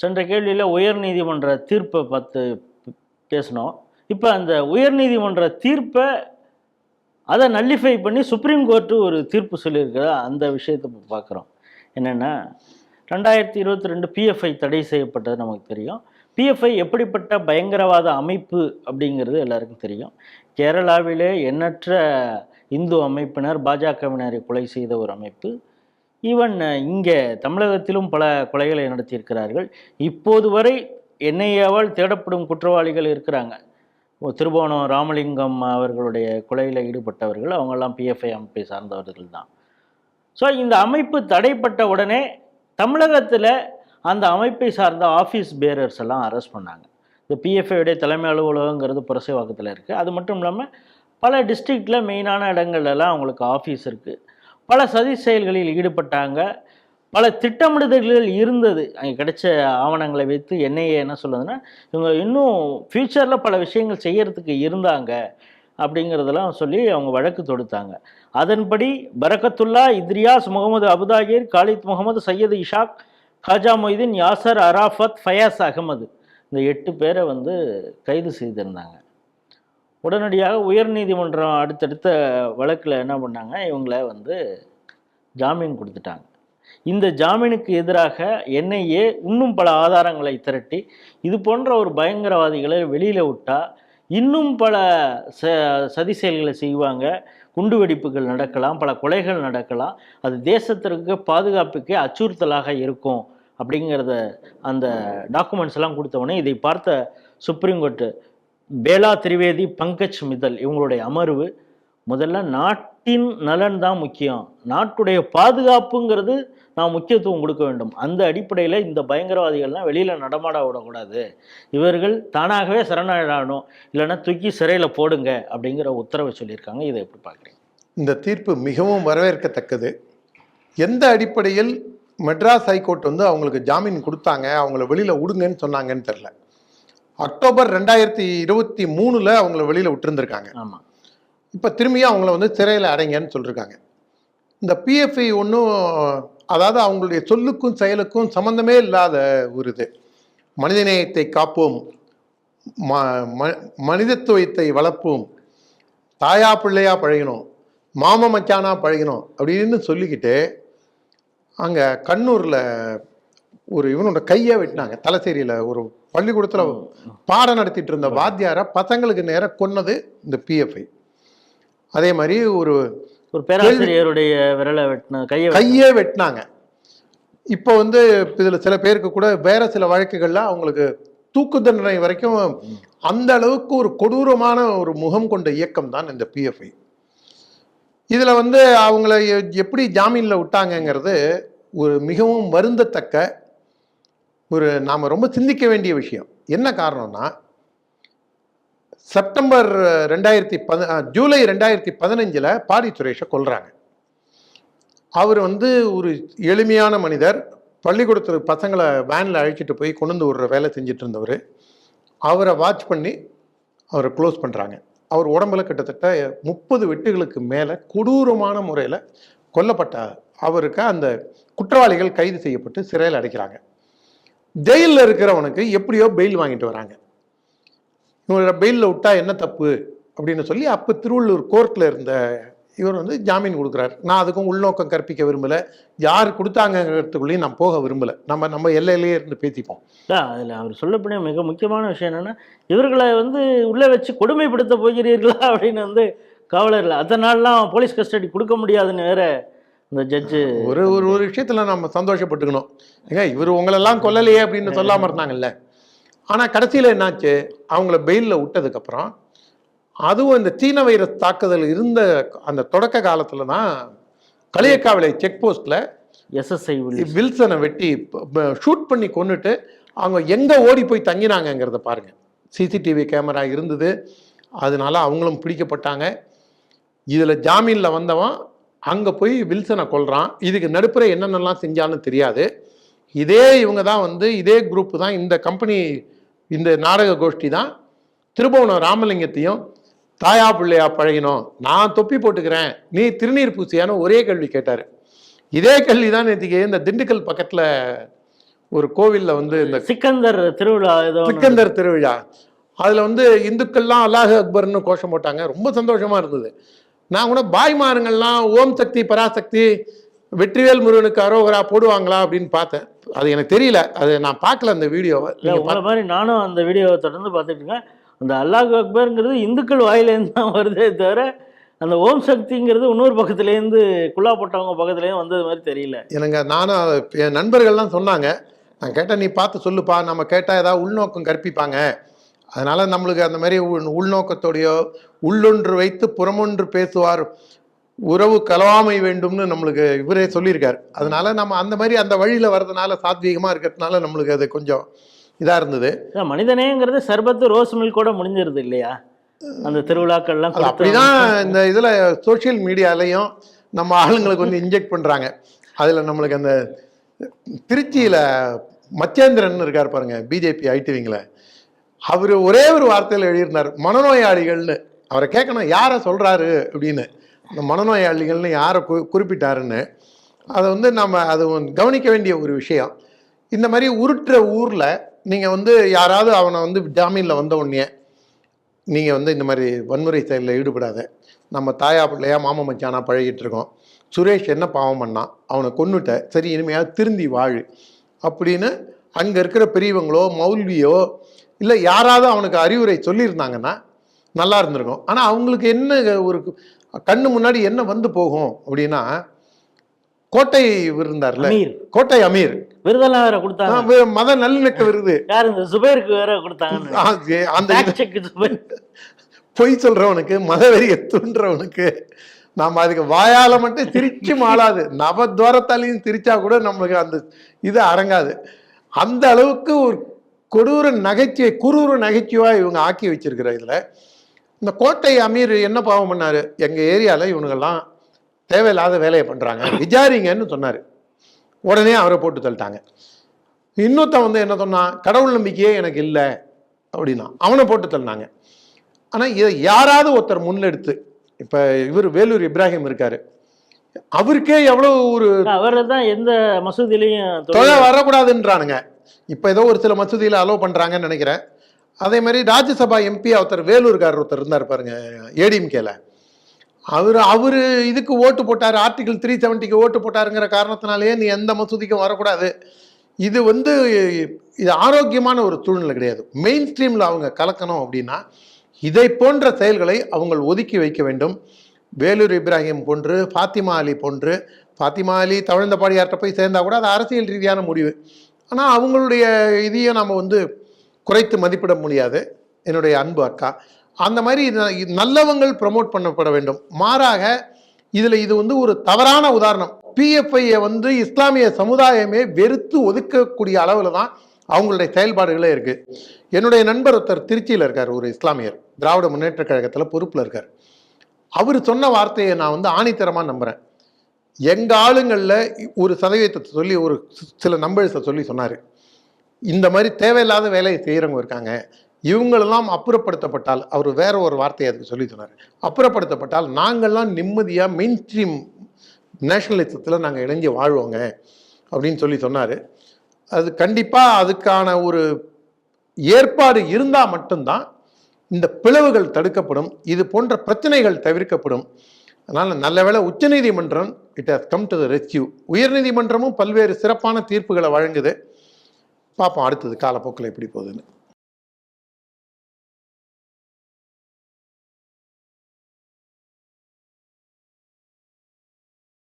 சென்ற கேள்வியில் உயர்நீதிமன்ற தீர்ப்பை பார்த்து பேசினோம். இப்போ அந்த உயர்நீதிமன்ற தீர்ப்பை அதை நல்லிஃபை பண்ணி சுப்ரீம் கோர்ட்டு ஒரு தீர்ப்பு சொல்லியிருக்கிறதா அந்த விஷயத்தை இப்போ பார்க்குறோம். என்னென்னா ரெண்டாயிரத்தி இருபத்தி ரெண்டு பிஎஃப்ஐ தடை செய்யப்பட்டது நமக்கு தெரியும். பிஎஃப்ஐ எப்படிப்பட்ட பயங்கரவாத அமைப்பு அப்படிங்கிறது எல்லாருக்கும் தெரியும். கேரளாவிலே எண்ணற்ற இந்து அமைப்பினர் பாஜகவினரை கொலை செய்த ஒரு அமைப்பு. ஈவன் இங்கே தமிழகத்திலும் பல கொலைகளை நடத்தியிருக்கிறார்கள். இப்போது வரை என்ஐஏவால் தேடப்படும் குற்றவாளிகள் இருக்கிறாங்க. திருபுவனம் ராமலிங்கம் அவர்களுடைய கொலையில் ஈடுபட்டவர்கள் அவங்கெல்லாம் பிஎஃப்ஐ அமைப்பை சார்ந்தவர்கள் தான். ஸோ இந்த அமைப்பு தடைப்பட்ட உடனே தமிழகத்தில் அந்த அமைப்பை சார்ந்த ஆஃபீஸ் பேரர்ஸ் எல்லாம் அரெஸ்ட் பண்ணாங்க. இந்த பிஎஃப்ஐடைய தலைமை அலுவலகங்கிறது புரசைவாக்கத்தில் இருக்குது அது மட்டும் இல்லாமல் பல டிஸ்ட்ரிக்டில் மெயினான இடங்கள்லாம் அவங்களுக்கு ஆஃபீஸ் இருக்குது பல சதி செயல்களில் ஈடுபட்டாங்க. பல திட்டமிடுதல்கள் இருந்தது. அங்கே கிடைச்ச ஆவணங்களை வைத்து என்ஐஏ என்ன சொல்லுதுன்னா இவங்க இன்னும் ஃப்யூச்சரில் பல விஷயங்கள் செய்யறதுக்கு இருந்தாங்க அப்படிங்கிறதெல்லாம் சொல்லி அவங்க வழக்கு தொடுத்தாங்க. அதன்படி பரக்கத்துல்லா இத்ரியாஸ் முகமது அபுதாகிர் காலித் முகமது சையது இஷாக் காஜா மொய்தீன் யாசர் அராஃபத் ஃபயாஸ் அகமது. இந்த எட்டு பேரை வந்து கைது செய்திருந்தாங்க. உடனடியாக உயர்நீதிமன்றம் அடுத்தடுத்த வழக்கில் என்ன பண்ணாங்க? இவங்கள வந்து ஜாமீன் கொடுத்துட்டாங்க. இந்த ஜாமீனுக்கு எதிராக என்ஐஏ இன்னும் பல ஆதாரங்களை திரட்டி இது போன்ற ஒரு பயங்கரவாதிகளை வெளியில் விட்டால் இன்னும் பல ச சதி செயல்களை செய்வாங்க. குண்டு வெடிப்புகள் நடக்கலாம் பல கொலைகள் நடக்கலாம். அது தேசத்திற்கு பாதுகாப்புக்கே அச்சுறுத்தலாக இருக்கும் அப்படிங்கிறத அந்த டாக்குமெண்ட்ஸ் எல்லாம் கொடுத்தவொடனே இதை பார்த்த சுப்ரீம் கோர்ட்டு பேலா திரிவேதி பங்கஜ் மிதல் இவங்களுடைய அமர்வு முதல்ல நாட்டின் நலன் தான் முக்கியம். நாட்டுடைய பாதுகாப்புங்கிறது நாம் முக்கியத்துவம் கொடுக்க வேண்டும். அந்த அடிப்படையில் இந்த பயங்கரவாதிகள்லாம் வெளியில் நடமாட விடக்கூடாது. இவர்கள் தானாகவே சரணாயிடணும் இல்லைன்னா தூக்கி சிறையில் போடுங்க அப்படிங்கிற உத்தரவை சொல்லியிருக்காங்க. இதை எப்படி பார்க்குறீங்க? இந்த தீர்ப்பு மிகவும் வரவேற்கத்தக்கது. எந்த அடிப்படையில் மெட்ராஸ் ஹைகோர்ட் வந்து அவங்களுக்கு ஜாமீன் கொடுத்தாங்க அவங்கள வெளியில் விடுங்கன்னு சொன்னாங்கன்னு தெரில அக்டோபர் ரெண்டாயிரத்தி இருபத்தி மூணில் அவங்கள வெளியில் விட்டுருந்துருக்காங்க. ஆமாம் இப்போ திரும்பியும் அவங்கள வந்து சிறையில் அடைங்கன்னு சொல்லியிருக்காங்க இந்த பிஎஃப்ஐ ஒன்றும் அதாவது அவங்களுடைய சொல்லுக்கும் செயலுக்கும் சம்மந்தமே இல்லாத ஒரு இது. மனிதநேயத்தை காப்போம் ம ம- மனிதத்துவத்தை வளர்ப்போம் தாயா பிள்ளையா பழகணும் மாம மச்சானா பழகணும் அப்படின்னு சொல்லிக்கிட்டு அங்கே கண்ணூரில் ஒரு இவனோட கையை வெட்டினாங்க தலைசேரியில் ஒரு பள்ளிக்கூடத்தில் பாடம் நடத்திட்டு இருந்த வாத்தியாரை பசங்களுக்கு நேராக கொன்னது இந்த பிஎஃப்ஐ அதே மாதிரி ஒரு ஒரு பேராசிரியருடைய விரலை வெட்டின கையை கையே வெட்டினாங்க. இப்போ வந்து இதில் சில பேருக்கு கூட வேற சில வழக்குகள்ல அவங்களுக்கு தூக்கு தண்டனை வரைக்கும் அந்த அளவுக்கு ஒரு கொடூரமான ஒரு முகம் கொண்ட இயக்கம் தான் இந்த பிஎஃப்ஐ இதில் வந்து அவங்கள எப்படி ஜாமீனில் விட்டாங்கங்கிறது ஒரு மிகவும் வருந்தத்தக்க ஒரு நாம் ரொம்ப சிந்திக்க வேண்டிய விஷயம். என்ன காரணம்னா செப்டம்பர் ரெண்டாயிரத்தி பத ஜூலை ரெண்டாயிரத்தி பதினஞ்சில் பாடி சுரேஷை கொள்கிறாங்க அவர் வந்து ஒரு எளிமையான மனிதர். பள்ளிக்கூடத்தில் பசங்களை வேனில் அழைச்சிட்டு போய் கொண்டு வந்து விடுற வேலை செஞ்சுட்டு இருந்தவர் அவரை வாட்ச் பண்ணி அவரை க்ளோஸ் பண்ணுறாங்க அவர் உடம்புல கிட்டத்தட்ட முப்பது வெட்டுகளுக்கு மேலே கொடூரமான முறையில் கொல்லப்பட்ட அவருக்கு அந்த குற்றவாளிகள் கைது செய்யப்பட்டு சிறையில் அடைக்கிறாங்க. ஜெயிலில் இருக்கிறவனுக்கு எப்படியோ பெயில் வாங்கிட்டு வராங்க. இவங்கள பெயிலில் விட்டா என்ன தப்பு? அப்படின்னு சொல்லி அப்போ திருவள்ளூர் கோர்ட்டில் இருந்த இவர் வந்து ஜாமீன் கொடுக்குறாரு. நான் அதுக்கும் உள்நோக்கம் கற்பிக்க விரும்பலை. யார் கொடுத்தாங்கங்கிறதுக்குள்ளேயும் நான் போக விரும்பலை. நம்ம நம்ம எல்லையிலேயே இருந்து பேசிப்போம். அதில் அவர் சொல்லப்படிய மிக முக்கியமான விஷயம் என்னென்னா இவர்களை வந்து உள்ளே வச்சு கொடுமைப்படுத்த போகிறீர்களா அப்படின்னு வந்து காவலர்கள் அதனாலலாம் போலீஸ் கஸ்டடி கொடுக்க முடியாதுன்னு வேற இந்த ஜட்ஜு ஒரு ஒரு ஒரு விஷயத்தில் நம்ம சந்தோஷப்பட்டுக்கணும். ஏங்க இவர் உங்களெல்லாம் கொல்லலையே அப்படின்னு சொல்லாமல் இருந்தாங்கல்ல. ஆனால் கடைசியில் என்னாச்சு? அவங்கள பெயிலில் விட்டதுக்கப்புறம் அதுவும் இந்த சீன வைரஸ் தாக்குதல் இருந்த அந்த தொடக்க காலத்தில் தான் களியக்காவிளை செக் போஸ்ட்டில் எஸ்எஸ்ஐ வில்சனை வெட்டி ஷூட் பண்ணி கொன்னுட்டு அவங்க எங்கே ஓடி போய் தங்கினாங்கங்கிறத பாருங்க. சிசிடிவி கேமரா இருந்தது. அதனால அவங்களும் பிடிக்கப்பட்டாங்க. இதில் ஜாமீனில் வந்தவன் அங்கே போய் வில்சனை கொல்றான். இதுக்கு நடுப்புற என்னென்னலாம் செஞ்சாலும் தெரியாது. இதே இவங்க தான் வந்து இதே குரூப் தான் இந்த கம்பெனி இந்த நாடக கோஷ்டி தான். திருபுவனம் ராமலிங்கத்தையும் தாயா பிள்ளையா பழகினோம். நான் தொப்பி போட்டுக்கிறேன். நீ திருநீர் பூசியான்னு ஒரே கேள்வி கேட்டார். இதே கேள்வி தான் நேற்றுக்கு இந்த திண்டுக்கல் பக்கத்தில் ஒரு கோவில்ல வந்து இந்த சிக்கந்தர் திருவிழா. சிக்கந்தர் திருவிழா. அதுல வந்து இந்துக்கள்லாம் அல்லாஹ் அக்பர்னு கோஷம் போட்டாங்க. ரொம்ப சந்தோஷமா இருந்தது. நான் கூட பாய்மாருங்கள்லாம் ஓம் சக்தி பராசக்தி வெற்றிவேல் முருகனுக்கு அரோகரா போடுவாங்களா அப்படின்னு பார்த்தேன். அது எனக்கு தெரியல. அது நான் பார்க்கல அந்த வீடியோவை. உங்களை மாதிரி நானும் அந்த வீடியோவை தொடர்ந்து பார்த்துட்டு இருக்கேன். அந்த அல்லாஹ் அக்பர்ங்கிறது இந்துக்கள் வாயிலேருந்து தான் வருதே தவிர அந்த ஓம் சக்திங்கிறது இன்னொரு பக்கத்துலேருந்து குல்லா போட்டவங்க பக்கத்துலேருந்து வந்தது மாதிரி தெரியல. எனக்கு நானும் என் நண்பர்கள்லாம் சொன்னாங்க. நான் கேட்டேன் நீ பார்த்து சொல்லுப்பா. நம்ம கேட்டால் ஏதாவது உள்நோக்கம் கற்பிப்பாங்க. அதனால நம்மளுக்கு அந்த மாதிரி உள் உள்நோக்கத்தோடையோ உள்ளொன்று வைத்து புறமொன்று பேசுவார் உறவு கலவாமை வேண்டும்னு நம்மளுக்கு இவரே சொல்லியிருக்கார். அதனால நம்ம அந்த மாதிரி அந்த வழியில் வர்றதுனால சாத்வீகமாக இருக்கிறதுனால நம்மளுக்கு அது கொஞ்சம் இதாக இருந்தது. அதான் மனிதநேயங்கிறது சர்பத்து ரோஸ் மில்க் கூட முடிஞ்சிருது இல்லையா? அந்த திருவிழாக்கள்லாம் அப்படிதான் இந்த இதில் சோஷியல் மீடியாலையும் நம்ம ஆளுங்களுக்கு வந்து இன்ஜெக்ட் பண்ணுறாங்க அதில் நம்மளுக்கு அந்த திருச்சியில் மச்சேந்திரன் இருக்கார் பாருங்க பிஜேபி ஐடிவிங்கில் அவர் ஒரே ஒரு வார்த்தையில் எழுதியிருந்தார் மனநோயாளிகள்னு. அவரை கேட்கணும் யாரை சொல்கிறாரு அப்படின்னு. இந்த மனநோயாளிகள்னு யாரை கு குறிப்பிட்டாருன்னு. அதை வந்து நம்ம அது கவனிக்க வேண்டிய ஒரு விஷயம். இந்த மாதிரி உருட்டுற ஊரில் நீங்கள் வந்து யாராவது அவனை வந்து ஜாமீனில் வந்த உடனே நீங்கள் வந்து இந்த மாதிரி வன்முறை செயலில் ஈடுபடாத. நம்ம தாயா பிள்ளையா மாமா மச்சானா பழகிட்டு இருக்கோம். சுரேஷ் என்ன பாவம் பண்ணான்? அவனை கொன்னுட்ட. சரி இனிமையாக திருந்தி வாழு. அப்படின்னு அங்கே இருக்கிற பெரியவங்களோ மௌல்வியோ இல்லை யாராவது அவனுக்கு அறிவுரை சொல்லியிருந்தாங்கன்னா நல்லா இருந்திருக்கும். ஆனால் அவங்களுக்கு என்ன ஒரு கண்ணு முன்னாடி என்ன வந்து போகும் அப்படின்னா கோட்டை இருந்தார்ல கோட்டை அமீர். விருதெல்லாம் வேற கொடுத்தாங்க. மத நல்லிணக்க விருது. யார் இந்த சுபேருக்கு வேற ஏ- அந்த பொய் சொல்றவனுக்கு மதவெறிய தூண்டுறவனுக்கு நாம அதுக்கு வாயால மட்டும் சிரிச்சு மாளாது. நவத்வாரத்தாலையும் சிரிச்சா கூட நம்மளுக்கு அந்த இது அடங்காது. அந்த அளவுக்கு ஒரு கொடூர நகைச்சுவை குரூர நகைச்சுவா இவங்க ஆக்கி வச்சிருக்கிற இதுல. இந்த கோட்டை அமீர் என்ன பாவம் பண்ணாரு? எங்க ஏரியால இவனுங்கெல்லாம் தேவையில்லாத வேலையை பண்றாங்க. விசாரிங்கன்னு சொன்னாரு. உடனே அவரை போட்டு தள்ளிட்டாங்க. இன்னொருத்தன் வந்து என்ன சொன்னான்? கடவுள் நம்பிக்கையே எனக்கு இல்லை அப்படின்னா அவனை போட்டு தள்ளினாங்க. ஆனால் இதை யாராவது ஒருத்தர் முன்னெடுத்து இப்போ இவர் வேலூர் இப்ராஹிம் இருக்காரு. அவருக்கே எவ்வளோ ஒரு அவர் தான் எந்த மசூதியிலையும் தொழு- தொலை வரக்கூடாதுன்றானுங்க. இப்போ ஏதோ ஒரு சில மசூதியில் அலோவ் பண்ணுறாங்கன்னு நினைக்கிறேன். அதே மாதிரி ராஜ்யசபா எம்பி ஒருத்தர் வேலூர்காரர் ஒருத்தர் இருந்தார் பாருங்க ஏடிஎம்கேல. அவர் அவர் இதுக்கு ஓட்டு போட்டார் ஆர்டிகிள் த்ரீ செவன்ட்டிக்கு ஓட்டு போட்டாருங்கிற காரணத்தினாலேயே நீ எந்த மசூதிக்கும் வரக்கூடாது. இது வந்து இது ஆரோக்கியமான ஒரு சூழ்நிலை கிடையாது. மெயின் ஸ்ட்ரீமில் அவங்க கலக்கணும் அப்படின்னா இதை போன்ற செயல்களை அவங்க ஒதுக்கி வைக்க வேண்டும். வேலூர் இப்ராஹிம் போன்று ஃபாத்திமா அலி போன்று ஃபாத்திமா அலி தவழ்ந்தபாடியார்கிட்ட போய் சேர்ந்தால் கூட அது அரசியல் ரீதியான முடிவு. ஆனால் அவங்களுடைய இதையும் நம்ம வந்து குறைத்து மதிப்பிட முடியாது. என்னுடைய அன்பு அக்கா. அந்த மாதிரி இது- நல்லவங்கள் ப்ரமோட் பண்ணப்பட வேண்டும். மாறாக இதில் இது வந்து ஒரு தவறான உதாரணம். பிஎஃப்ஐயை வந்து இஸ்லாமிய சமுதாயமே வெறுத்து ஒதுக்கக்கூடிய அளவில் தான் அவங்களுடைய செயல்பாடுகளே இருக்குது என்னுடைய நண்பர் ஒருத்தர் திருச்சியில் இருக்கார் ஒரு இஸ்லாமியர். திராவிட முன்னேற்ற கழகத்தில் பொறுப்பில் இருக்கார். அவர் சொன்ன வார்த்தையை நான் வந்து ஆணித்தரமாக நம்புகிறேன் எங்கள் ஆளுங்களில் ஒரு சதவீதத்தை சொல்லி ஒரு சில நம்பர்ஸை சொல்லி சொன்னார். இந்த மாதிரி தேவையில்லாத வேலையை செய்கிறவங்க இருக்காங்க. இவங்களெல்லாம் அப்புறப்படுத்தப்பட்டால் அவர் வேற ஒரு வார்த்தையை அதுக்கு சொல்லி சொன்னார். அப்புறப்படுத்தப்பட்டால் நாங்கள்லாம் நிம்மதியாக மெயின் ஸ்ட்ரீம் நேஷனலிசத்தில் நாங்கள் இணைஞ்சு வாழ்வோங்க அப்படின்னு சொல்லி சொன்னார். அது கண்டிப்பாக அதுக்கான ஒரு ஏற்பாடு இருந்தால் மட்டும்தான் இந்த பிளவுகள் தடுக்கப்படும். இது போன்ற பிரச்சனைகள் தவிர்க்கப்படும். அதனால் நல்ல வேளை உச்சநீதிமன்றம் it has come to the rescue உயர்நீதிமன்றமும் பல்வேறு சிறப்பான தீர்ப்புகளை வழங்குது. பார்ப்போம் அடுத்தது காலப்போக்கில் எப்படி போகுதுன்னு.